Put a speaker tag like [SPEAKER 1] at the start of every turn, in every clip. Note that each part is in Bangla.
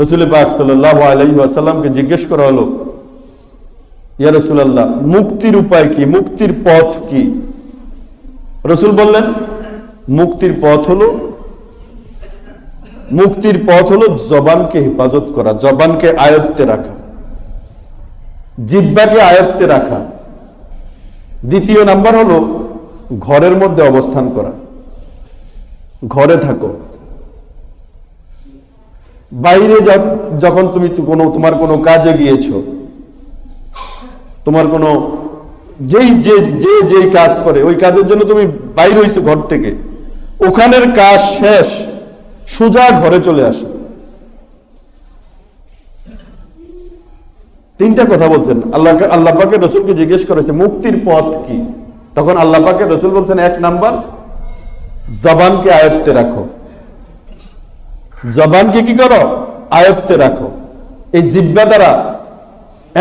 [SPEAKER 1] রসুল পাক সাল্লাহ জিজ্ঞেস করা হলো, ইয়া রসুলাল্লাহ, মুক্তির উপায় কি? মুক্তির পথ কি? রসুল বললেন, মুক্তির পথ হলো, মুক্তির পথ হলো জবানকে হেফাজত করা, জবানকে আয়ত্তে রাখা জিব্বাকে আয়ত্তে রাখা। দ্বিতীয় নাম্বার হলো, ঘরের মধ্যে অবস্থান করা, ঘরে থাকো। বাইরে যখন তুমি কোনো তোমার কোনো কাজে গিয়েছো, তোমার কোনো যেই যে যে যেই কাজ করে, ওই কাজের জন্য তুমি বাইরে হইছো ঘর থেকে। ওখানের কাজ শেষ, সোজা ঘরে চলে আসো। তিনটা কথা বলছেন। আল্লাহ আল্লাহ পাকে রসুলকে জিজ্ঞেস করেছে মুক্তির পথ কি? তখন আল্লাহ পাকে রসুল বলছেন, এক নাম্বার, জবানকে আয়ত্তে রাখো। জবানকে কি করো? আয়ত্তে রাখো। এই জিব্বা দ্বারা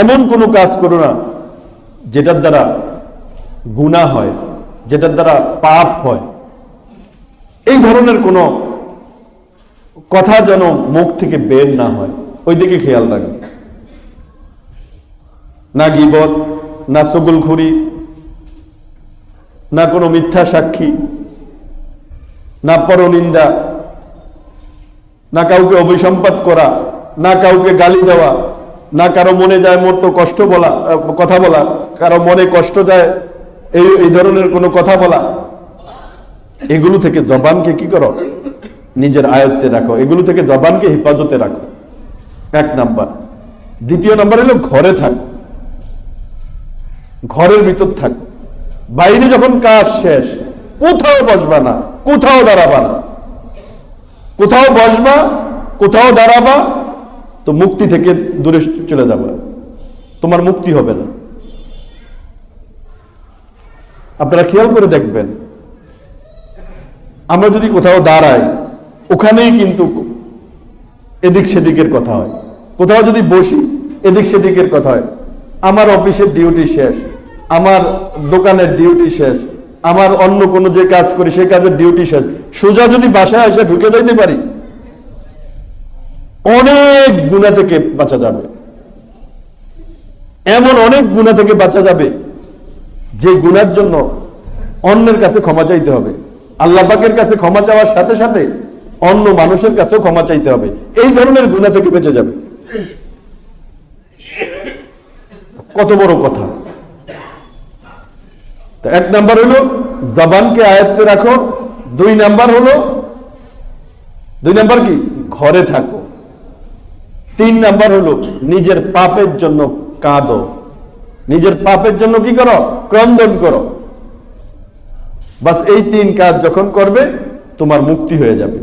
[SPEAKER 1] এমন কোনো কাজ করো না, যেটার দ্বারা গুণা হয়, যেটার দ্বারা পাপ হয়। এই ধরনের কোনো কথা যেন মুখ থেকে বের না হয়। ওই দিকে খেয়াল রাখবে। না গিবত, না সগুলখুরি, না কোনো মিথ্যা সাক্ষী, না পরনিন্দা না কাউকে অভিসম্পাত করা, না কাউকে গালি দেওয়া, না কারও মনে যায় মতো কষ্ট বলা কথা বলা, কারও মনে কষ্ট যায় এই এই ধরনের কোনো কথা বলা। এগুলো থেকে জবানকে কি করো? নিজের আয়ত্তে রাখো। এগুলো থেকে জবানকে হেফাজতে রাখো। এক নাম্বার। দ্বিতীয় নাম্বার হলো ঘরে থাকো। ঘরের ভিতর থাকো। বাইরে যখন কাজ শেষ, কোথাও বসবা না, কোথাও দাঁড়াবা না। কোথাও বসবা, কোথাও দাঁড়াবা, তো মুক্তি থেকে দূরে চলে যাবে। তোমার মুক্তি হবে না। আপনারা খেয়াল করে দেখবেন, আমরা যদি কোথাও দাঁড়াই, ওখানেই কিন্তু এদিক সেদিকের কথা হয়। কোথাও যদি বসি, এদিক সেদিকের কথা হয়। আমার অফিসের ডিউটি শেষ, আমার দোকানের ডিউটি শেষ আমার অন্য কোনো যে কাজ করি, সেই কাজের ডিউটি শেষ। সোজা যদি বাসায় এসে ঢুকে যাইতে পারি। অনেক গুণা থেকে বাঁচা যাবে। এমন অনেক গুণা থেকে বাঁচা যাবে, যে গুণার জন্য অন্যের কাছে ক্ষমা চাইতে হবে। আল্লাহ পাকের কাছে ক্ষমা চাওয়ার সাথে সাথে অন্য মানুষের কাছেও ক্ষমা চাইতে হবে। এই ধরনের গুণা থেকে বেঁচে যাবে। কত বড় কথা। এক নাম্বার হলো, জবানকে আয়ত্তে রাখো। দুই নাম্বার হলো, দুই নাম্বার কি? ঘরে থাকো। তিন নাম্বার হলো, নিজের পাপের জন্য কাঁদো। নিজের পাপের জন্য কি করো? ক্রন্দন করো। বাস এই তিন কাজ যখন করবে, তোমার মুক্তি হয়ে যাবে।